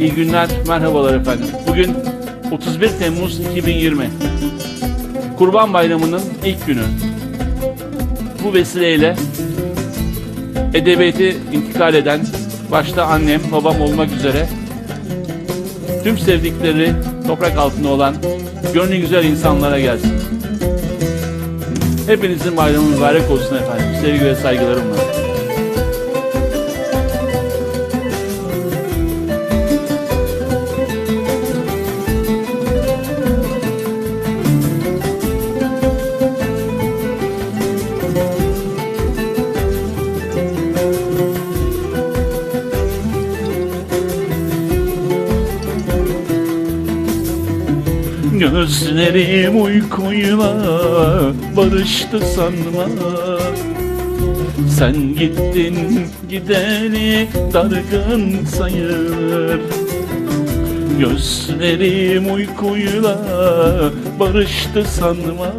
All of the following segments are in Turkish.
İyi günler, merhabalar efendim. Bugün 31 Temmuz 2020. Kurban Bayramı'nın ilk günü. Bu vesileyle edebiyatı intikal eden başta annem, babam olmak üzere tüm sevdikleri toprak altında olan gönlü güzel insanlara gelsin. Hepinizin bayramı mübarek olsun efendim. Sevgi ve saygılarımla. Gözlerim uykuyla barıştı sanma. Sen gittin gideni dargın sayılır. Gözlerim uykuyla barıştı sanma.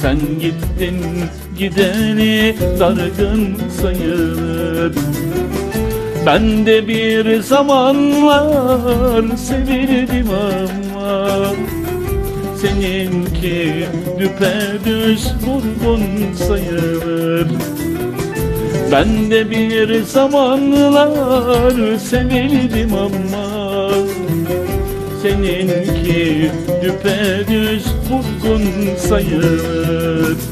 Sen gittin gideni dargın sayılır ben de bir zamanlar sevildim ama Seninki düpedüz vurgun sayılır. Ben de bir zamanlar sevildim ama Seninki düpedüz vurgun sayılır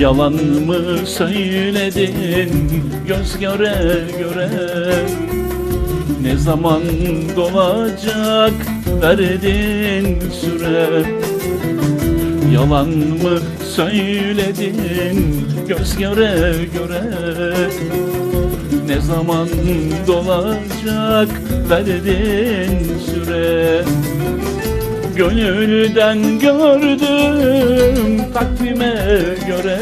Yalan mı söyledin? Göz göre göre. Ne zaman dolacak verdin süre? Yalan mı söyledin? Göz göre göre. Ne zaman dolacak verdin süre Gönülden gördüm takvime göre.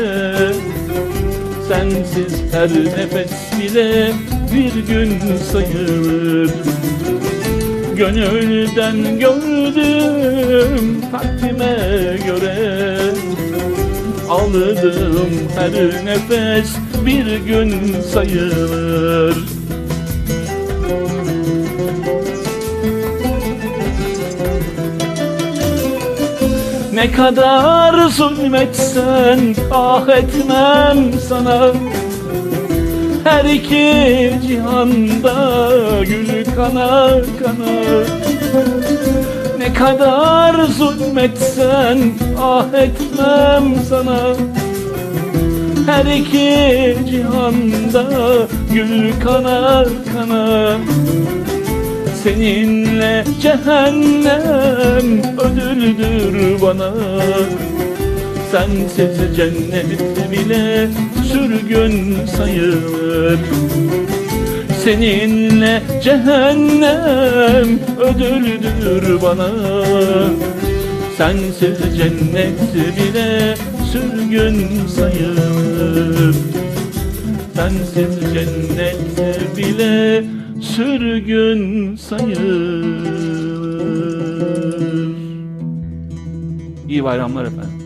Sensiz her nefes bile bir gün sayılır. Gönülden gördüm takvime göre. Aldığım her nefes bir gün sayılır Ne kadar zulmetsen ah etmem sana. Her iki cihanda gül kana kana. Ne kadar zulmetsen ah etmem sana. Her iki cihanda gül kana kana Seninle cehennem ödüldür bana. Sensiz cennet bile sürgün sayılır. Seninle cehennem ödüldür bana. Sensiz cennet bile sürgün sayılır. Sensiz cennet bile sürgün sayılır. İyi bayramlar efendim